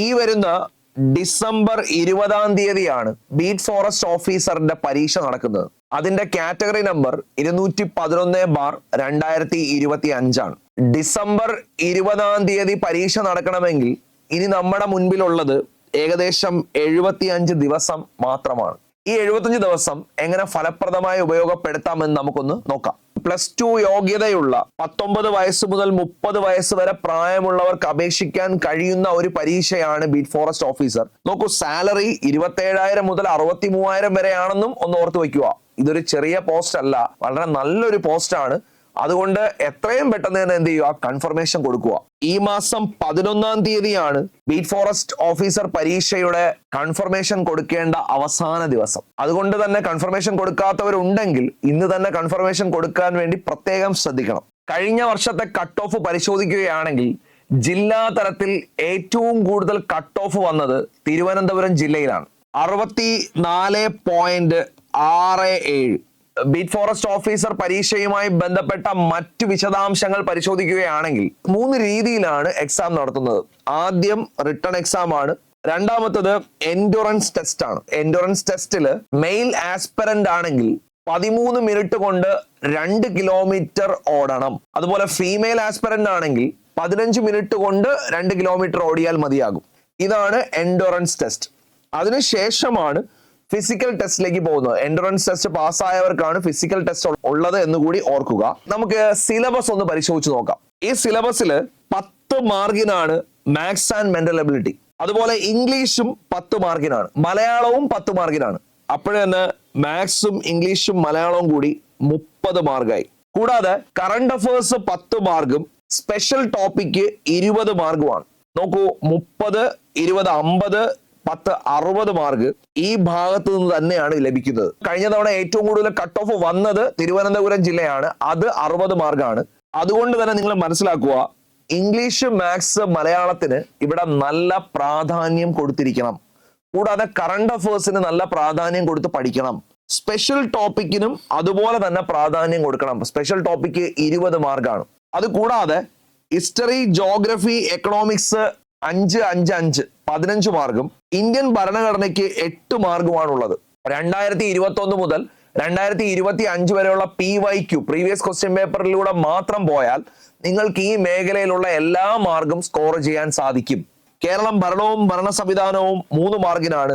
ഈ വരുന്ന ഡിസംബർ ഇരുപതാം തീയതിയാണ് ബീറ്റ് ഫോറസ്റ്റ് ഓഫീസറിന്റെ പരീക്ഷ നടക്കുന്നത്. അതിന്റെ കാറ്റഗറി നമ്പർ ഇരുന്നൂറ്റി പതിനൊന്ന് ബാർ രണ്ടായിരത്തി ഇരുപത്തി അഞ്ചാണ്. ഡിസംബർ ഇരുപതാം തീയതി പരീക്ഷ നടക്കണമെങ്കിൽ ഇനി നമ്മുടെ മുൻപിലുള്ളത് ഏകദേശം എഴുപത്തിയഞ്ച് ദിവസം മാത്രമാണ്. ഈ എഴുപത്തഞ്ച് ദിവസം എങ്ങനെ ഫലപ്രദമായി ഉപയോഗപ്പെടുത്താമെന്ന് നമുക്കൊന്ന് നോക്കാം. പ്ലസ് ടു യോഗ്യതയുള്ള പത്തൊമ്പത് വയസ്സ് മുതൽ മുപ്പത് വയസ്സ് വരെ പ്രായമുള്ളവർക്ക് അപേക്ഷിക്കാൻ കഴിയുന്ന ഒരു പരീക്ഷയാണ് ബീറ്റ് ഫോറസ്റ്റ് ഓഫീസർ. നോക്കൂ സാലറി ഇരുപത്തേഴായിരം മുതൽ അറുപത്തി മൂവായിരം വരെയാണെന്നും ഒന്ന് ഓർത്ത് വയ്ക്കുക. ഇതൊരു ചെറിയ പോസ്റ്റ് അല്ല വളരെ നല്ലൊരു പോസ്റ്റാണ്. അതുകൊണ്ട് എത്രയും പെട്ടെന്ന് തന്നെ എന്ത് ചെയ്യുക? കൺഫർമേഷൻ കൊടുക്കുക. ഈ മാസം പതിനൊന്നാം തീയതിയാണ് ബീറ്റ് ഫോറസ്റ്റ് ഓഫീസർ പരീക്ഷയുടെ കൺഫർമേഷൻ കൊടുക്കേണ്ട അവസാന ദിവസം. അതുകൊണ്ട് തന്നെ കൺഫർമേഷൻ കൊടുക്കാത്തവരുണ്ടെങ്കിൽ ഇന്ന് തന്നെ കൺഫർമേഷൻ കൊടുക്കാൻ വേണ്ടി പ്രത്യേകം ശ്രദ്ധിക്കണം. കഴിഞ്ഞ വർഷത്തെ കട്ട് ഓഫ് പരിശോധിക്കുകയാണെങ്കിൽ ജില്ലാ തലത്തിൽ ഏറ്റവും കൂടുതൽ കട്ട് ഓഫ് വന്നത് തിരുവനന്തപുരം ജില്ലയിലാണ്. അറുപത്തി നാല് പോയിന്റ് ആറ് ഏഴ് ബീറ്റ് ഫോറസ്റ്റ് ഓഫീസർ പരീക്ഷയുമായി ബന്ധപ്പെട്ട മറ്റു വിശദാംശങ്ങൾ പരിശോധിക്കുകയാണെങ്കിൽ മൂന്ന് രീതിയിലാണ് എക്സാം നടത്തുന്നത്. ആദ്യം റിട്ടേൺ എക്സാം ആണ്. രണ്ടാമത്തത് എൻഡുറൻസ് ടെസ്റ്റ് ആണ്. എൻഡുറൻസ് ടെസ്റ്റിൽ മെയിൽ ആസ്പെറന്റ് ആണെങ്കിൽ പതിമൂന്ന് മിനിറ്റ് കൊണ്ട് രണ്ട് കിലോമീറ്റർ ഓടണം. അതുപോലെ ഫീമെയിൽ ആസ്പെറന്റ് ആണെങ്കിൽ പതിനഞ്ച് മിനിറ്റ് കൊണ്ട് രണ്ട് കിലോമീറ്റർ ഓടിയാൽ മതിയാകും. ഇതാണ് എൻഡുറൻസ് ടെസ്റ്റ് അതിനുശേഷമാണ് ഫിസിക്കൽ ടെസ്റ്റിലേക്ക് പോകുന്നത്. എൻട്രൻസ് ടെസ്റ്റ് പാസ്സായവർക്കാണ് ഫിസിക്കൽ ടെസ്റ്റ് ഉള്ളത് എന്ന് കൂടി ഓർക്കുക. നമുക്ക് സിലബസ് ഒന്ന് പരിശോധിച്ച് നോക്കാം. ഈ സിലബസിൽ പത്ത് മാർക്കിനാണ് മാത്സ് ആൻഡ് മെന്റൽ എബിലിറ്റി അതുപോലെ ഇംഗ്ലീഷും പത്ത് മാർക്കിനാണ് മലയാളവും പത്ത് മാർക്കിനാണ് അപ്പോഴേ തന്നെ മാത്സും ഇംഗ്ലീഷും മലയാളവും കൂടി മുപ്പത് മാർക്കായി കൂടാതെ കറണ്ട് അഫേഴ്സ് പത്ത് മാർക്കും സ്പെഷ്യൽ ടോപ്പിക്ക് ഇരുപത് മാർക്കുമാണ് നോക്കൂ മുപ്പത് ഇരുപത് അമ്പത് പത്ത് അറുപത് മാർക്ക് ഈ ഭാഗത്ത് നിന്ന് തന്നെയാണ് ലഭിക്കുന്നത്. കഴിഞ്ഞ തവണ ഏറ്റവും കൂടുതൽ കട്ട് ഓഫ് വന്നത് തിരുവനന്തപുരം ജില്ലയാണ്. അത് അറുപത് മാർക്കാണ്. അതുകൊണ്ട് തന്നെ നിങ്ങൾ മനസ്സിലാക്കുക ഇംഗ്ലീഷ് മാത്സ് മലയാളത്തിന് ഇവിടെ നല്ല പ്രാധാന്യം കൊടുത്തിരിക്കണം. കൂടാതെ കറണ്ട് അഫേഴ്സിന് നല്ല പ്രാധാന്യം കൊടുത്ത് പഠിക്കണം. സ്പെഷ്യൽ ടോപ്പിക്കിനും അതുപോലെ തന്നെ പ്രാധാന്യം കൊടുക്കണം. സ്പെഷ്യൽ ടോപ്പിക്ക് ഇരുപത് മാർക്കാണ്. അത് കൂടാതെ ഹിസ്റ്ററി ജോഗ്രഫി എക്കണോമിക്സ് അഞ്ച് അഞ്ച് അഞ്ച്. പതിനഞ്ച് മാർക്കും ഇന്ത്യൻ ഭരണഘടനയ്ക്ക് എട്ട് മാർഗമാണുള്ളത്. രണ്ടായിരത്തി ഇരുപത്തി ഒന്ന് മുതൽ രണ്ടായിരത്തി ഇരുപത്തി അഞ്ച് വരെയുള്ള P Y Q previous question പേപ്പറിലൂടെ മാത്രം പോയാൽ നിങ്ങൾക്ക് ഈ മേഖലയിലുള്ള എല്ലാ മാർഗം സ്കോർ ചെയ്യാൻ സാധിക്കും. കേരളം ഭരണവും ഭരണ സംവിധാനവും മൂന്ന് മാർഗിനാണ്.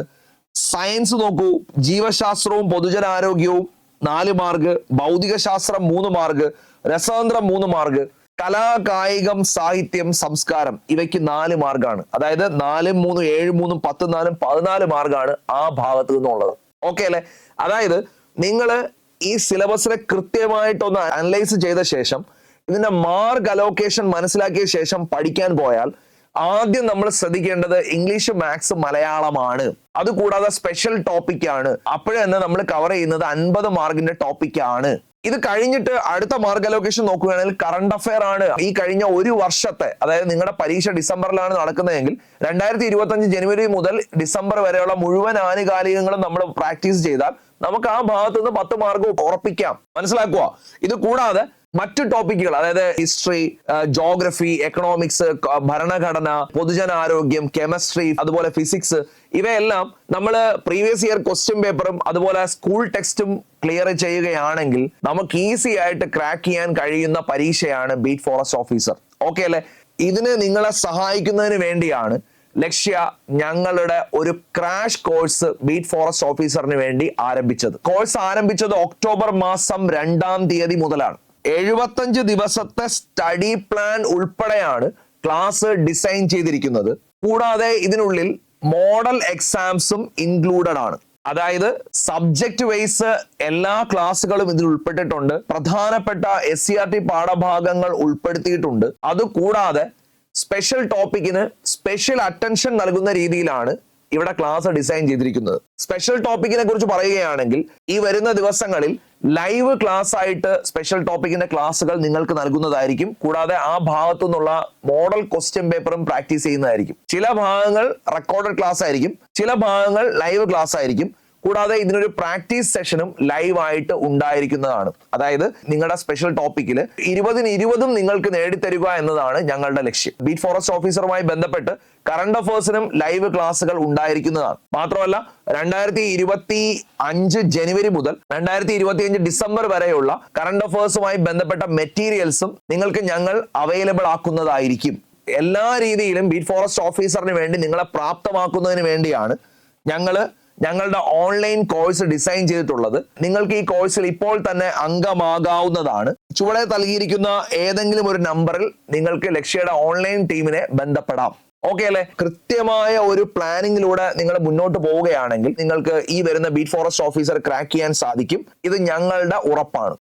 സയൻസ് നോക്കൂ ജീവശാസ്ത്രവും പൊതുജനാരോഗ്യവും നാല് മാർഗ് ഭൗതിക ശാസ്ത്രം മൂന്ന് മാർഗ് രസതന്ത്രം മൂന്ന് മാർക്ക് കലാ കായികം സാഹിത്യം സംസ്കാരം ഇവയ്ക്ക് നാല് മാർക്കാണ് അതായത് നാലും മൂന്നും ഏഴ് മൂന്നും പത്ത് നാലും പതിനാല് മാർക്കാണ് ആ ഭാഗത്ത് നിന്നുള്ളത്. ഓക്കെ അല്ലെ? അതായത് നിങ്ങൾ ഈ സിലബസിനെ കൃത്യമായിട്ടൊന്ന് അനലൈസ് ചെയ്ത ശേഷം ഇതിന്റെ മാർഗ് അലോക്കേഷൻ മനസ്സിലാക്കിയ ശേഷം പഠിക്കാൻ പോയാൽ ആദ്യം നമ്മൾ ശ്രദ്ധിക്കേണ്ടത് ഇംഗ്ലീഷ് മാത്സ് മലയാളമാണ്. അതുകൂടാതെ സ്പെഷ്യൽ ടോപ്പിക് ആണ്. അപ്പോഴേ തന്നെ നമ്മൾ കവർ ചെയ്യുന്നത് അൻപത് മാർക്കിന്റെ ടോപ്പിക് ആണ്. ഇത് കഴിഞ്ഞിട്ട് അടുത്ത മാർക്ക് അലോക്കേഷൻ നോക്കുകയാണെങ്കിൽ കറണ്ട് അഫയർ ആണ്. ഈ കഴിഞ്ഞ ഒരു വർഷത്തെ അതായത് നിങ്ങളുടെ പരീക്ഷ ഡിസംബറിലാണ് നടക്കുന്നതെങ്കിൽ രണ്ടായിരത്തി ഇരുപത്തി അഞ്ച് ജനുവരി മുതൽ ഡിസംബർ വരെയുള്ള മുഴുവൻ ആനുകാലികങ്ങളും നമ്മൾ പ്രാക്ടീസ് ചെയ്താൽ നമുക്ക് ആ ഭാഗത്ത് നിന്ന് പത്ത് മാർക്ക് ഉറപ്പിക്കാം. മനസ്സിലാക്കുക ഇത് കൂടാതെ മറ്റു ടോപ്പിക്കുകൾ അതായത് ഹിസ്റ്ററി ജോഗ്രഫി എക്കണോമിക്സ് ഭരണഘടന പൊതുജനാരോഗ്യം കെമിസ്ട്രി അതുപോലെ ഫിസിക്സ് ഇവയെല്ലാം നമ്മൾ പ്രീവിയസ് ഇയർ ക്വസ്റ്റ്യൻ പേപ്പറും അതുപോലെ സ്കൂൾ ടെക്സ്റ്റും ക്ലിയർ ചെയ്യുകയാണെങ്കിൽ നമുക്ക് ഈസി ആയിട്ട് ക്രാക്ക് ചെയ്യാൻ കഴിയുന്ന പരീക്ഷയാണ് ബീറ്റ് ഫോറസ്റ്റ് ഓഫീസർ ഓക്കെ അല്ലെ? ഇതിന് നിങ്ങളെ സഹായിക്കുന്നതിന് വേണ്ടിയാണ് ലക്ഷ്യ ഞങ്ങളുടെ ഒരു ക്രാഷ് കോഴ്സ് ബീറ്റ് ഫോറസ്റ്റ് ഓഫീസറിന് വേണ്ടി ആരംഭിച്ചത്. കോഴ്സ് ആരംഭിച്ചത് ഒക്ടോബർ മാസം രണ്ടാം തീയതി മുതലാണ്. എഴുപത്തഞ്ച് ദിവസത്തെ സ്റ്റഡി പ്ലാൻ ഉൾപ്പെടെയാണ് ക്ലാസ് ഡിസൈൻ ചെയ്തിരിക്കുന്നത്. കൂടാതെ ഇതിനുള്ളിൽ മോഡൽ എക്സാംസും ഇൻക്ലൂഡഡ് ആണ്. അതായത് സബ്ജക്ട് വൈസ് എല്ലാ ക്ലാസ്സുകളും ഇതിൽ ഉൾപ്പെട്ടിട്ടുണ്ട്. പ്രധാനപ്പെട്ട എസ് സി ആർ ടി പാഠഭാഗങ്ങൾ ഉൾപ്പെടുത്തിയിട്ടുണ്ട്. അതുകൂടാതെ സ്പെഷ്യൽ ടോപ്പിക്കിന് സ്പെഷ്യൽ അറ്റൻഷൻ നൽകുന്ന രീതിയിലാണ് ഇവിടെ ക്ലാസ് ഡിസൈൻ ചെയ്തിരിക്കുന്നത്. സ്പെഷ്യൽ ടോപ്പിക്കിനെ കുറിച്ച് പറയുകയാണെങ്കിൽ ഈ വരുന്ന ദിവസങ്ങളിൽ ലൈവ് ക്ലാസ് ആയിട്ട് സ്പെഷ്യൽ ടോപ്പിക്കിന്റെ ക്ലാസ്സുകൾ നിങ്ങൾക്ക് നൽകുന്നതായിരിക്കും. കൂടാതെ ആ ഭാഗത്തു നിന്നുള്ള മോഡൽ ക്വസ്റ്റ്യൻ പേപ്പറും പ്രാക്ടീസ് ചെയ്യുന്നതായിരിക്കും. ചില ഭാഗങ്ങൾ റെക്കോർഡഡ് ക്ലാസ് ആയിരിക്കും. ചില ഭാഗങ്ങൾ ലൈവ് ക്ലാസ് ആയിരിക്കും. കൂടാതെ ഇതിനൊരു പ്രാക്ടീസ് സെഷനും ലൈവ് ആയിട്ട് ഉണ്ടായിരിക്കുന്നതാണ്. അതായത് നിങ്ങളുടെ സ്പെഷ്യൽ ടോപ്പിക്കിൽ ഇരുപതിന് ഇരുപതും നിങ്ങൾക്ക് നേടിത്തരിക എന്നതാണ് ഞങ്ങളുടെ ലക്ഷ്യം. ബീറ്റ് ഫോറസ്റ്റ് ഓഫീസറുമായി ബന്ധപ്പെട്ട് കറണ്ട് അഫേഴ്സിനും ലൈവ് ക്ലാസ്സുകൾ ഉണ്ടായിരിക്കുന്നതാണ്. മാത്രമല്ല രണ്ടായിരത്തി ഇരുപത്തി അഞ്ച് ജനുവരി മുതൽ രണ്ടായിരത്തി ഇരുപത്തി അഞ്ച് ഡിസംബർ വരെയുള്ള കറണ്ട് അഫേഴ്സുമായി ബന്ധപ്പെട്ട മെറ്റീരിയൽസും നിങ്ങൾക്ക് ഞങ്ങൾ അവൈലബിൾ ആക്കുന്നതായിരിക്കും. എല്ലാ രീതിയിലും ബീറ്റ് ഫോറസ്റ്റ് ഓഫീസറിന് വേണ്ടി നിങ്ങളെ പ്രാപ്തമാക്കുന്നതിന് വേണ്ടിയാണ് ഞങ്ങൾ ഞങ്ങളുടെ ഓൺലൈൻ കോഴ്സ് ഡിസൈൻ ചെയ്തിട്ടുള്ളത് നിങ്ങൾക്ക് ഈ കോഴ്സിൽ ഇപ്പോൾ തന്നെ അംഗമാകാവുന്നതാണ്. ചുവടെ നൽകിയിരിക്കുന്ന ഏതെങ്കിലും ഒരു നമ്പറിൽ നിങ്ങൾക്ക് ലക്ഷ്യയുടെ ഓൺലൈൻ ടീമിനെ ബന്ധപ്പെടാം. ഓക്കെ അല്ലെ? കൃത്യമായ ഒരു പ്ലാനിങ്ങിലൂടെ നിങ്ങൾ മുന്നോട്ട് പോവുകയാണെങ്കിൽ നിങ്ങൾക്ക് ഈ വരുന്ന ബീറ്റ് ഫോറസ്റ്റ് ഓഫീസർ ക്രാക്ക് ചെയ്യാൻ സാധിക്കും. ഇത് ഞങ്ങളുടെ ഉറപ്പാണ്.